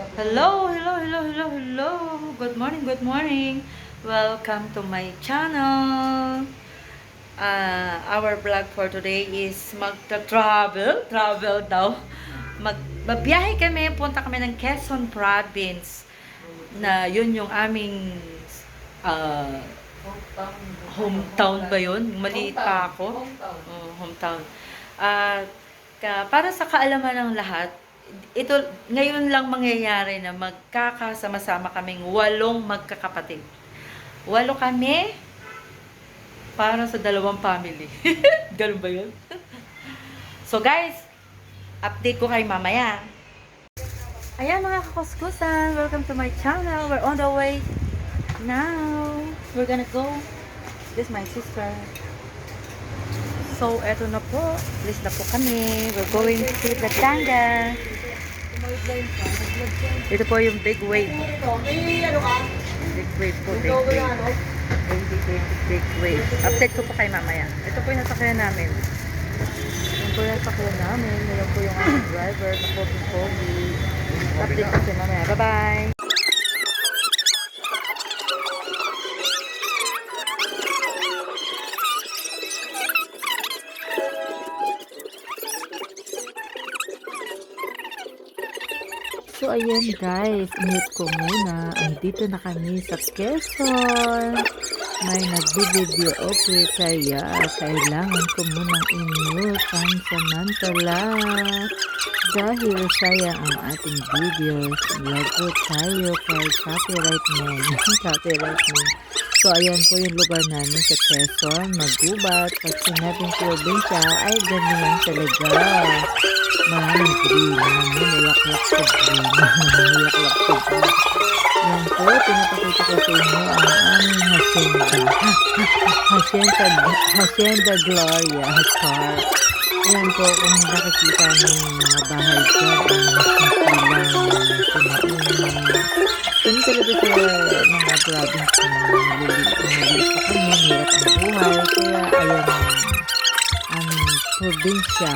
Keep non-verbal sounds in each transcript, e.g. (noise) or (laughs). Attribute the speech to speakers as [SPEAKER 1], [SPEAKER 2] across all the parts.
[SPEAKER 1] Hello, hello, hello, hello, hello. Good morning, good morning. Welcome to my channel. Uh, our vlog for today is magta-travel. Travel daw. Mag babiyahe kami, punta kami ng Quezon Province. Na yun yung aming uh, hometown ba yun? Maliit pa ako. Oh, hometown. At ka, para sa kaalaman ng lahat, ito ngayon lang mangyayari na magkakasama-sama kaming walong magkakapatid. Walo kami para sa dalawang family. (laughs) Ganun ba yun? so guys, update ko kay mamaya. Ayan mga kakuskusan, welcome to my channel. We're on the way now. We're gonna go. This is my sister. So, eto na po. Please na po kami. We're going to Batanga. Ito po yung big wave. Big wave po, big wave. 2020 big wave. Update ko po kay mamaya. Ito po yung nasakyan namin. Yan po yung nasakyan namin. Yan po yung driver na po Pogi. Update ko si mamaya. Bye-bye! So, ayan guys, mute ko muna. Andito na kami sa Quezon. May nagbibideo okay kaya kailangan ko munang i-mute pansamantala. Dahil sayang ang ating videos, lago tayo kay copyright man. (laughs) copyright man. So, ayan po yung lugar namin sa Quezon, Magubat. Pag sinabing probinsya, ay ganyan talaga. Pinapakita ko sa inyo hacienda. Gloria, Char. Yan po, kung nakikita niyo yung mga bahay dyan, ang mas makilang, kumain. Kami talaga sa mga province na maliliit na maliit pa kami, hirap ang buhay. Kaya ayan ang probinsya,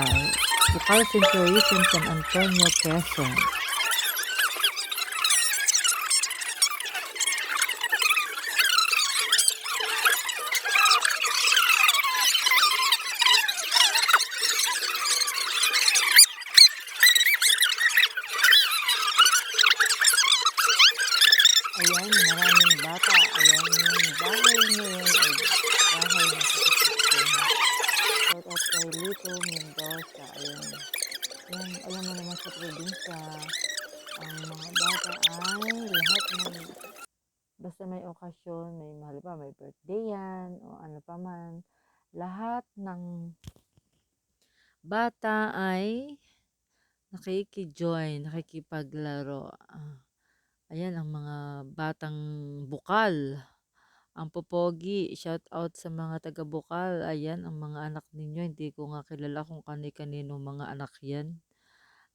[SPEAKER 1] Local Tourism San Antonio, Quezon. Ayan, maraming bata. Ayan, yung bahay Out kay Lito Mendoza. Ayan. Ayan, alam mo naman sa probinsya, ang mga bata ay lahat ng basta may okasyon, may mahal pa, may birthday yan, o ano pa man, lahat ng bata ay nakikijoin, nakikipaglaro. Ah, Ayan ang mga batang bukal. Ang popogi, shout out sa mga taga Bukal. Ayan ang mga anak ninyo. Hindi ko nga kilala kung kani-kanino mga anak yan.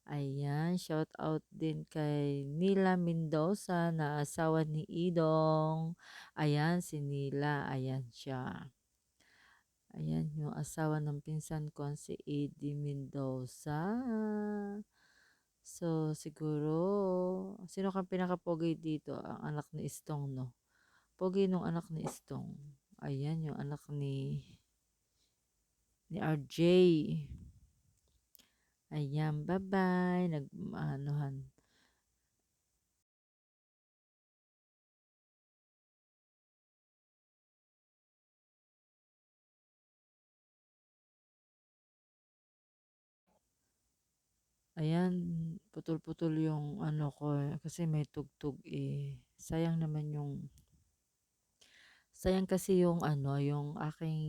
[SPEAKER 1] Ayan, shout out din kay Nila Mendoza na asawa ni Idong. Ayan, si Nila. Ayan siya. Ayan, yung asawa ng pinsan ko, si Eddie Mendoza. So, siguro, sino kang pinakapogi dito? Ang anak ni Istong, no? Pogi nung anak ni Istong. Ayan, yung anak ni ni RJ. Ayan, bye-bye. Nag, anuhan. Ayan, putol-putol yung ano ko eh, kasi may tugtog eh. Sayang naman yung sayang kasi yung ano, yung aking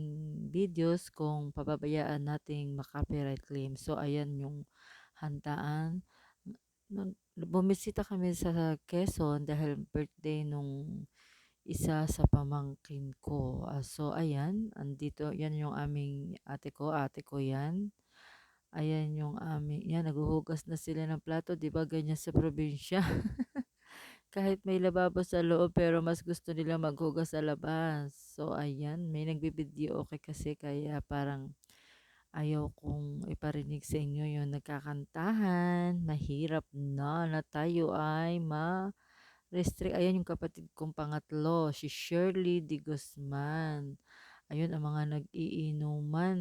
[SPEAKER 1] videos kung pababayaan nating makopyright claim. So ayan yung handaan. Nung bumisita kami sa Quezon dahil birthday nung isa sa pamangkin ko. Ah, so ayan, andito, yan yung aming ate ko, ate ko yan. Ayan yung aming, yan, naghuhugas na sila ng plato, di ba ganyan sa probinsya? (laughs) Kahit may lababo sa loob, pero mas gusto nila maghugas sa labas. So, ayan, may nagbibideo okay kasi, kaya parang, Ayaw kong iparinig sa inyo yung nagkakantahan. Mahirap na na tayo ay ma-restrict. Ayan yung kapatid kong pangatlo, si Shirley de Guzman. Ayun ang mga nag-iinuman.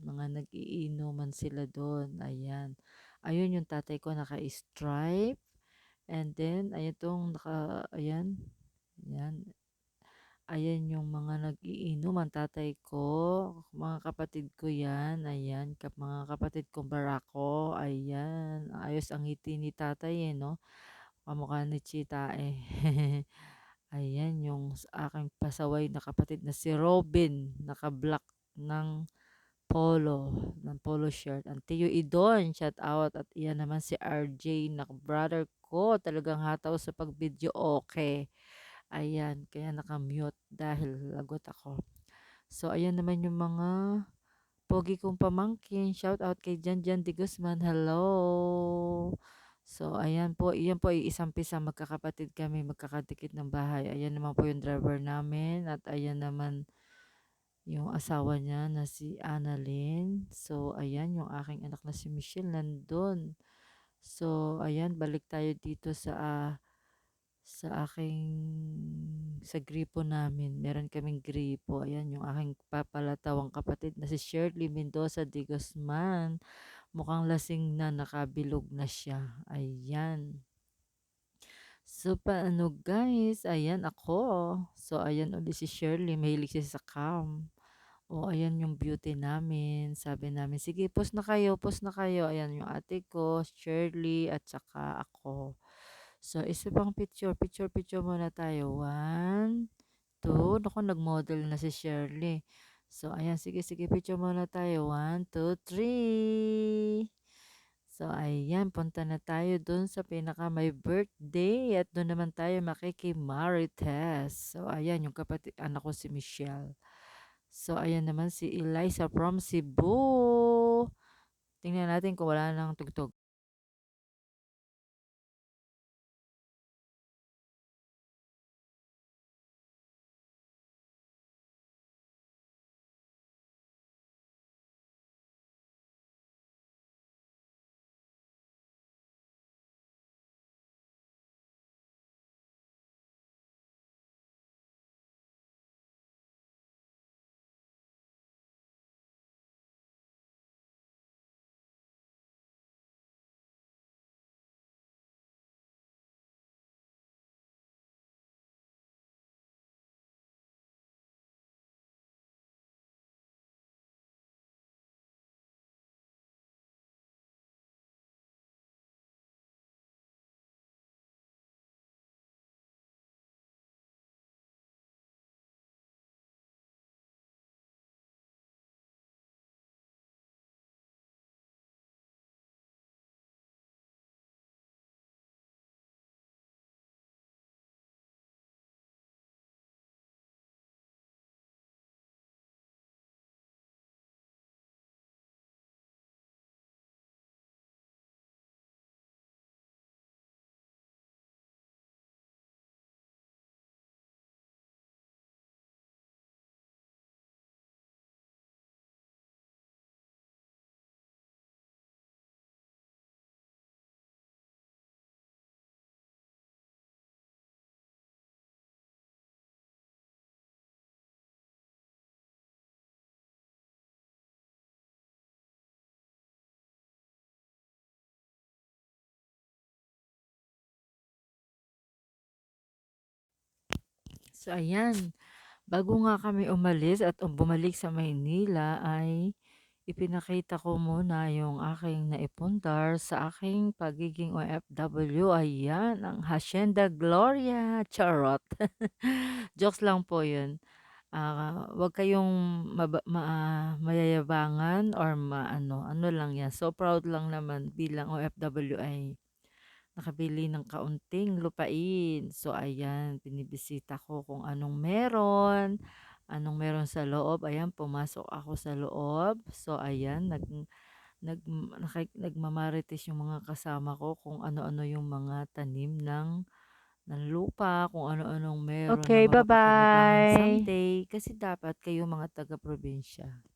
[SPEAKER 1] Mga nag-iinuman sila doon. Ayan. Ayun yung tatay ko naka-stripe. And then, ayan tong naka, ayan. Ayan. Ayan yung mga nag-iinom, ang tatay ko, mga kapatid ko yan, ayan, kap mga kapatid kong barako, ayan. Ayos ang ngiti ni tatay eh, no? Kamukha ni Chita eh. (laughs) Ayan yung aking pasaway na kapatid na si Robin, naka-black ng polo, ng polo shirt. Ang Tiyo Idon, shout out. At iyan naman si RJ, na brother ko, talagang hataw sa pag-video okay. Ayan, kaya naka-mute dahil lagot ako. So, ayan naman yung mga pogi kong pamangkin. Shout out kay Janjan de Guzman. Hello! So, ayan po. Iyan po ay isang pisa magkakapatid kami. Magkakadikit ng bahay. Ayan naman po yung driver namin. At ayan naman yung asawa niya na si Annalyn. So, ayan yung aking anak na si Michelle nandun. So, ayan. Balik tayo dito sa... ah, sa aking sa gripo namin. Meron kaming gripo. Ayan yung aking papalatawang kapatid na si Shirley Mendoza de Guzman. Mukhang lasing na, nakabilog na siya. Ayan. So, paano guys? Ayan ako. So, ayan ulit si Shirley. Mahilig siya sa cam. O, ayan yung beauty namin. Sabi namin, sige, post na kayo, post na kayo. Ayan yung ate ko, Shirley, at saka ako. So, isa pang picture. Picture, picture muna tayo. One, two. Naku, nag-model na si Shirley. So, ayan. Sige, sige. Picture muna tayo. One, two, three. So, ayan. Punta na tayo dun sa pinaka may birthday. At doon naman tayo makikimarites. So, ayan. Yung kapatid, anak ko si Michelle. So, ayan naman si Eliza from Cebu. Tingnan natin kung wala nang tugtog. So, ayan. Bago nga kami umalis at um, bumalik sa Maynila ay ipinakita ko muna yung aking naipundar sa aking pagiging OFW. Ayan, ang Hacienda Gloria. Charot. (laughs) Jokes lang po yun. Ah, wag kayong maba, ma, mayayabangan or maano, ano lang yan. So proud lang naman bilang OFW ay nakabili ng kaunting lupain. So, ayan, binibisita ko kung anong meron, anong meron sa loob. Ayan, pumasok ako sa loob. So, ayan, nag, nag, nakik, nagmamarites yung mga kasama ko kung ano-ano yung mga tanim ng, ng lupa, kung ano-anong meron
[SPEAKER 2] Okay, bye-bye.
[SPEAKER 1] someday. Kasi dapat kayo mga taga-probinsya.